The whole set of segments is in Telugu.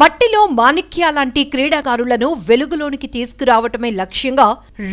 మట్టిలో మాణిక్యాలాంటి క్రీడాకారులను వెలుగులోనికి తీసుకురావటమే లక్ష్యంగా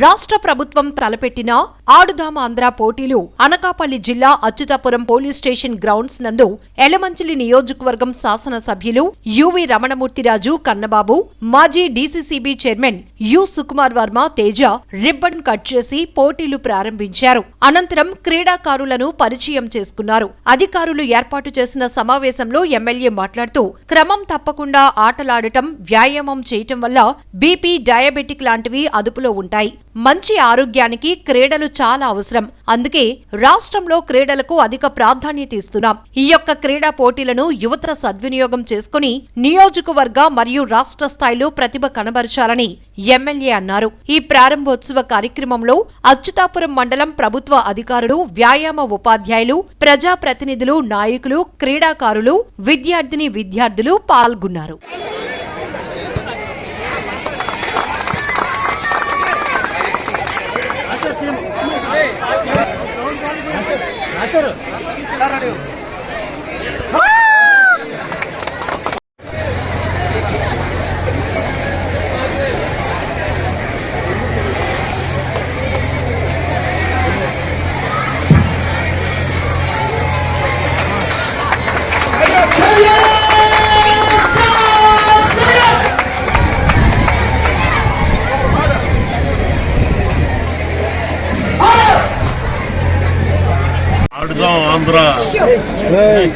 రాష్ట్ర ప్రభుత్వం తలపెట్టిన ఆడుదామ ఆంధ్ర పోటీలు అనకాపల్లి జిల్లా అచ్యుతాపురం పోలీస్ స్టేషన్ గ్రౌండ్స్ నందు ఎలమంచిలి నియోజకవర్గం శాసనసభ్యులు యువి రమణమూర్తిరాజు కన్నబాబు మాజీ DCCB chairman U Sukumar Varma Teja ribbon cut చేసి పోటీలు ప్రారంభించారు. అనంతరం క్రీడాకారులను పరిచయం చేసుకున్నారు. అధికారులు ఏర్పాటు చేసిన సమావేశంలో ఎమ్మెల్యే మాట్లాడుతూ క్రమం తప్పకుండా ఆటలాడటం వ్యాయామం చేయటం వల్ల బీపీ డయాబెటిక్ లాంటివి అదుపులో ఉంటాయి. మంచి ఆరోగ్యానికి క్రీడలు చాలా అవసరం. అందుకే రాష్ట్రంలో క్రీడలకు అధిక ప్రాధాన్యత ఇస్తున్నాం. ఈ యొక్క క్రీడా పోటీలను యువత సద్వినియోగం చేసుకుని నియోజకవర్గ మరియు రాష్ట్ర స్థాయిలో ప్రతిభ కనబరచాలని ఎమ్మెల్యే అన్నారు. ఈ ప్రారంభోత్సవ కార్యక్రమంలో అచ్యుతాపురం మండలం ప్రభుత్వ అధికారులు వ్యాయామ ఉపాధ్యాయులు ప్రజాప్రతినిధులు నాయకులు క్రీడాకారులు విద్యార్థిని విద్యార్థులు పాల్గొన్నారు. ఆడుదాం ఆంధ్ర.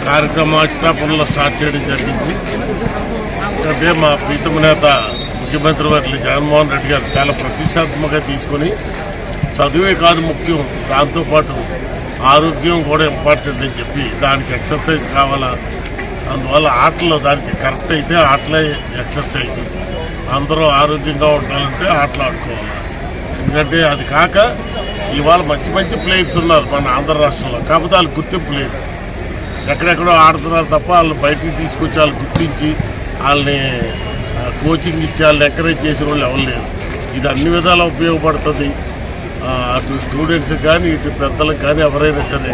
కార్యక్రమం అచ్యుతాపురంలో స్టార్ట్ చేయడం జరిగింది. అంటే మా ప్రీతమ నేత ముఖ్యమంత్రి వర్యులు జగన్మోహన్ రెడ్డి గారు చాలా ప్రతిష్టాత్మకంగా తీసుకొని చదువే కాదు ముఖ్యం దాంతోపాటు ఆరోగ్యం కూడా ఇంపార్టెంట్ అని చెప్పి దానికి ఎక్సర్సైజ్ కావాలా? అందువల్ల ఆటలు దానికి కరెక్ట్ అయితే ఆటలే ఎక్సర్సైజ్ అందరూ ఆరోగ్యంగా ఉండాలంటే ఆటలు ఆడుకోవాలి? ఎందుకంటే అది కాక ఇవాళ మంచి మంచి ప్లేయర్స్ ఉన్నారు మన ఆంధ్ర రాష్ట్రంలో. కాకపోతే వాళ్ళు గుర్తింపు లేదు. ఎక్కడెక్కడో ఆడుతున్నారు తప్ప వాళ్ళని బయటికి తీసుకొచ్చి వాళ్ళు గుర్తించి వాళ్ళని కోచింగ్ ఇచ్చి వాళ్ళని ఎంకరేజ్ చేసిన వాళ్ళు ఎవరు లేరు. ఇది అన్ని విధాలా ఉపయోగపడుతుంది. అటు స్టూడెంట్స్ కానీ ఇటు పెద్దలకు కానీ ఎవరైనా సరే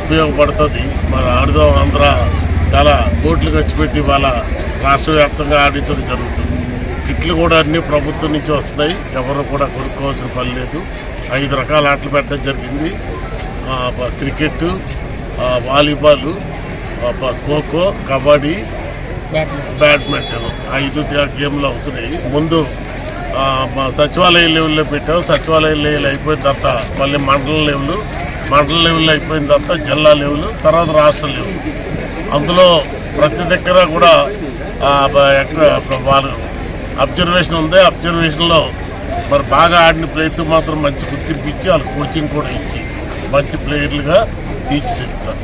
ఉపయోగపడుతుంది. మన ఆడుదాం ఆంధ్ర చాలా కోట్లు ఖర్చు పెట్టి వాళ్ళ రాష్ట్ర వ్యాప్తంగా ఆడించడం జరుగుతుంది. కిట్లు కూడా అన్ని ప్రభుత్వం నుంచి వస్తున్నాయి. ఎవరు కూడా కొనుక్కోవాల్సిన పని లేదు. ఐదు రకాల ఆటలు పెట్టడం జరిగింది. Cricket volleyball kho kho kabaddi badminton. ఐదు గేమ్లు అవుతున్నాయి. ముందు సచివాలయ లెవెల్లో పెట్టాం. సచివాలయ లెవెల్ అయిపోయిన తర్వాత మళ్ళీ మండల లెవెల్ మండల లెవెల్ అయిపోయిన తర్వాత జిల్లా లెవెల్ తర్వాత రాష్ట్ర లెవెల్. అందులో ప్రతి దగ్గర కూడా వాళ్ళు అబ్జర్వేషన్ ఉంది. అబ్జర్వేషన్లో మరి బాగా ఆడిన ప్లేయర్స్ మాత్రం మంచి గుర్తింపు ఇచ్చి వాళ్ళకి కోచింగ్ కూడా ఇచ్చి మంచి ప్లేయర్లుగా తీర్చిదిద్దుతారు.